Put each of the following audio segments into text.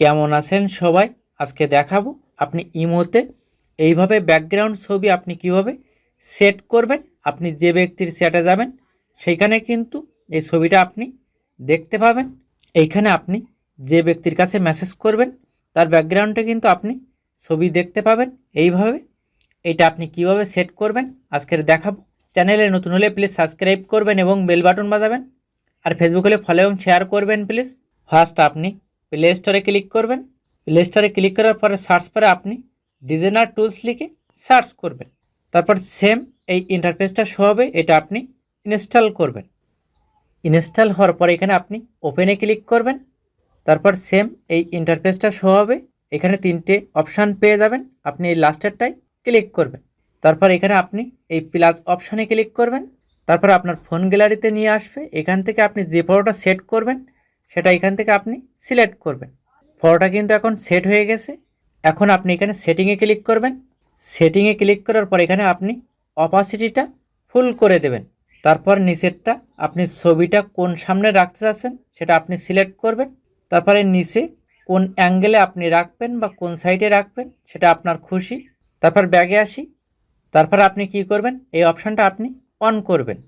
কেমন আছেন সবাই? আজকে দেখাবো আপনি ইমোতে এইভাবে ব্যাকগ্রাউন্ড ছবি আপনি কীভাবে সেট করবেন, আপনি যে ব্যক্তির চ্যাটে যাবেন, সেইখানে কিন্তু এই ছবিটা আপনি দেখতে পাবেন। এইখানে আপনি যে ব্যক্তির কাছে মেসেজ করবেন, তার ব্যাকগ্রাউন্ডে কিন্তু আপনি ছবি দেখতে পাবেন এইভাবে। এটা আপনি কীভাবে সেট করবেন, আজকের দেখাবো। চ্যানেলে নতুন হলে প্লিজ সাবস্ক্রাইব করবেন এবং বেল বাটন বাজাবেন। আর ফেসবুক হলে ফলো এবং শেয়ার করবেন প্লিজ ফার্স্ট আপনি প্লে স্টোরে ক্লিক করবেন। প্লে স্টোরে ক্লিক করার পরে সার্চ পরে আপনি ডিজাইনার টুলস লিখে সার্চ করবেন। তারপর সেম এই ইন্টারফেসটা শো হবে, এটা আপনি ইনস্টল করবেন। ইনস্টল হওয়ার পরে এখানে আপনি ওপেনে ক্লিক করবেন। তারপর সেম এই ইন্টারফেসটা শো হবে, এখানে তিনটে অপশান পেয়ে যাবেন। আপনি এই লাস্টেরটাই ক্লিক করবেন। তারপর এখানে আপনি এই প্লাস অপশানে ক্লিক করবেন। তারপর আপনার ফোন গ্যালারিতে নিয়ে আসবে। এখান থেকে আপনি যে ফটোটা সেট করবেন সেটা এখান থেকে আপনি সিলেক্ট করবেন। ফটোটা কিন্তু এখন সেট হয়ে গেছে। এখন আপনি এখানে সেটিংয়ে ক্লিক করবেন। সেটিংয়ে ক্লিক করার পর এখানে আপনি অপাসিটিটা ফুল করে দেবেন। তারপর নিচেরটা আপনি ছবিটা কোন সামনে রাখতে চাচ্ছেন সেটা আপনি সিলেক্ট করবেন। তারপরে নিচে কোন অ্যাঙ্গেলে আপনি রাখবেন বা কোন সাইডে রাখবেন সেটা আপনার খুশি। তারপর ব্যাগে আসি। তারপর আপনি কি করবেন? এই অপশানটা আপনি অন করবেন।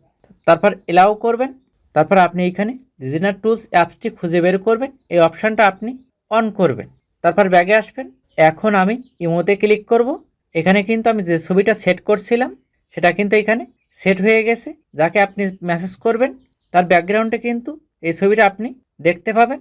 তারপর এলাও করবেন। তারপর আপনি এইখানে ডিজাইনার টুলস অ্যাপসটি খুঁজে বের করবেন, এই অপশানটা আপনি অন করবেন। তারপর ব্যাগে আসবেন, এখন আমি ইমোতে ক্লিক করব। এখানে কিন্তু আমি যে ছবিটা সেট করছিলাম, সেটা কিন্তু এখানে সেট হয়ে গেছে, যাকে আপনি মেসেজ করবেন, তার ব্যাকগ্রাউন্ডে কিন্তু এই ছবিটা আপনি দেখতে পাবেন।